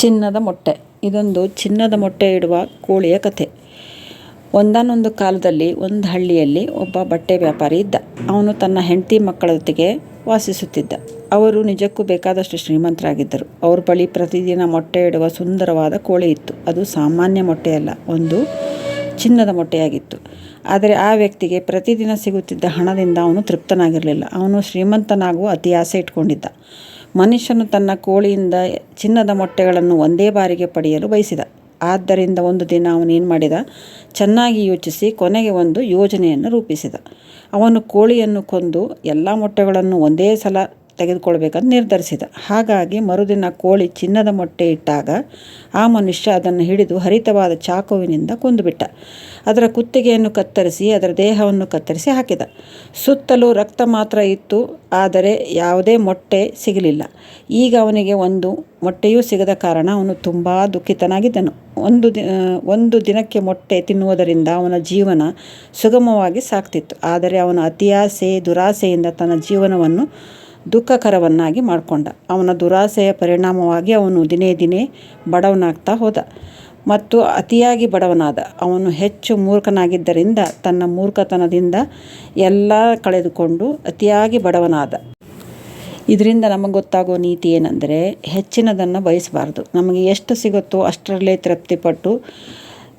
ಚಿನ್ನದ ಮೊಟ್ಟೆ. ಇದೊಂದು ಚಿನ್ನದ ಮೊಟ್ಟೆ ಇಡುವ ಕೋಳಿಯ ಕಥೆ. ಒಂದಾನೊಂದು ಕಾಲದಲ್ಲಿ, ಒಂದು ಹಳ್ಳಿಯಲ್ಲಿ ಒಬ್ಬ ಬಟ್ಟೆ ವ್ಯಾಪಾರಿ ಇದ್ದ. ಅವನು ತನ್ನ ಹೆಂಡತಿ ಮಕ್ಕಳ ಜೊತೆಗೆ ವಾಸಿಸುತ್ತಿದ್ದ. ಅವರು ನಿಜಕ್ಕೂ ಬೇಕಾದಷ್ಟು ಶ್ರೀಮಂತರಾಗಿದ್ದರು. ಅವ್ರ ಬಳಿ ಪ್ರತಿದಿನ ಮೊಟ್ಟೆ ಇಡುವ ಸುಂದರವಾದ ಕೋಳಿ ಇತ್ತು. ಅದು ಸಾಮಾನ್ಯ ಮೊಟ್ಟೆಯಲ್ಲ ಒಂದು ಚಿನ್ನದ ಮೊಟ್ಟೆಯಾಗಿತ್ತು. ಆದರೆ ಆ ವ್ಯಕ್ತಿಗೆ ಪ್ರತಿದಿನ ಸಿಗುತ್ತಿದ್ದ ಹಣದಿಂದ ಅವನು ತೃಪ್ತನಾಗಿರಲಿಲ್ಲ. ಅವನು ಶ್ರೀಮಂತನಾಗುವ ಅತಿ ಆಸೆ ಇಟ್ಕೊಂಡಿದ್ದ. ಮನುಷ್ಯನು ತನ್ನ ಕೋಳಿಯಿಂದ ಚಿನ್ನದ ಮೊಟ್ಟೆಗಳನ್ನು ಒಂದೇ ಬಾರಿಗೆ ಪಡೆಯಲು ಬಯಸಿದ. ಆದ್ದರಿಂದ ಒಂದು ದಿನ ಅವನೇನು ಮಾಡಿದ? ಚೆನ್ನಾಗಿ ಯೋಚಿಸಿ ಕೊನೆಗೆ ಒಂದು ಯೋಜನೆಯನ್ನು ರೂಪಿಸಿದ. ಅವನು ಕೋಳಿಯನ್ನು ಕೊಂದು ಎಲ್ಲ ಮೊಟ್ಟೆಗಳನ್ನು ಒಂದೇ ಸಲ ತೆಗೆದುಕೊಳ್ಬೇಕಂತ ನಿರ್ಧರಿಸಿದ. ಹಾಗಾಗಿ ಮರುದಿನ ಕೋಳಿ ಚಿನ್ನದ ಮೊಟ್ಟೆ ಇಟ್ಟಾಗ ಆ ಮನುಷ್ಯ ಅದನ್ನು ಹಿಡಿದು ಹರಿತವಾದ ಚಾಕುವಿನಿಂದ ಕೊಂದುಬಿಟ್ಟ. ಅದರ ಕುತ್ತಿಗೆಯನ್ನು ಕತ್ತರಿಸಿ, ಅದರ ದೇಹವನ್ನು ಕತ್ತರಿಸಿ ಹಾಕಿದ. ಸುತ್ತಲೂ ರಕ್ತ ಮಾತ್ರ ಇತ್ತು, ಆದರೆ ಯಾವುದೇ ಮೊಟ್ಟೆ ಸಿಗಲಿಲ್ಲ. ಈಗ ಅವನಿಗೆ ಒಂದು ಮೊಟ್ಟೆಯೂ ಸಿಗದ ಕಾರಣ ಅವನು ತುಂಬ ದುಃಖಿತನಾಗಿದ್ದನು. ಒಂದು ದಿ ಒಂದು ದಿನಕ್ಕೆ ಮೊಟ್ಟೆ ತಿನ್ನುವುದರಿಂದ ಅವನ ಜೀವನ ಸುಗಮವಾಗಿ ಸಾಕ್ತಿತ್ತು ಆದರೆ ಅವನ ಅತಿಯಾಸೆ, ದುರಾಸೆಯಿಂದ ತನ್ನ ಜೀವನವನ್ನು ದುಃಖಕರವನ್ನಾಗಿ ಮಾಡಿಕೊಂಡ. ಅವನ ದುರಾಸೆಯ ಪರಿಣಾಮವಾಗಿ ಅವನು ದಿನೇ ದಿನೇ ಬಡವನಾಗ್ತಾ ಹೋದ. ಮತ್ತು ಅತಿಯಾಗಿ ಬಡವನಾದ. ಅವನು ಹೆಚ್ಚು ಮೂರ್ಖನಾಗಿದ್ದರಿಂದ ತನ್ನ ಮೂರ್ಖತನದಿಂದ ಎಲ್ಲ ಕಳೆದುಕೊಂಡು ಅತಿಯಾಗಿ ಬಡವನಾದ. ಇದರಿಂದ ನಮಗೆ ಗೊತ್ತಾಗೋ ನೀತಿ ಏನೆಂದರೆ ಹೆಚ್ಚಿನದನ್ನು ಬಯಸಬಾರ್ದು. ನಮಗೆ ಎಷ್ಟು ಸಿಗುತ್ತೋ ಅಷ್ಟರಲ್ಲೇ ತೃಪ್ತಿಪಟ್ಟು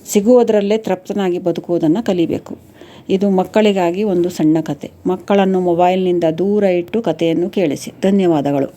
ಸಿಗುವುದರಲ್ಲೇ ತೃಪ್ತನಾಗಿ ಬದುಕುವುದನ್ನು ಕಲಿಬೇಕು. ಇದು ಮಕ್ಕಳಿಗಾಗಿ ಒಂದು ಸಣ್ಣ ಕತೆ. ಮಕ್ಕಳನ್ನು ಮೊಬೈಲ್ನಿಂದ ದೂರ ಇಟ್ಟು ಕಥೆಯನ್ನು ಕೇಳಿಸಿ. ಧನ್ಯವಾದಗಳು.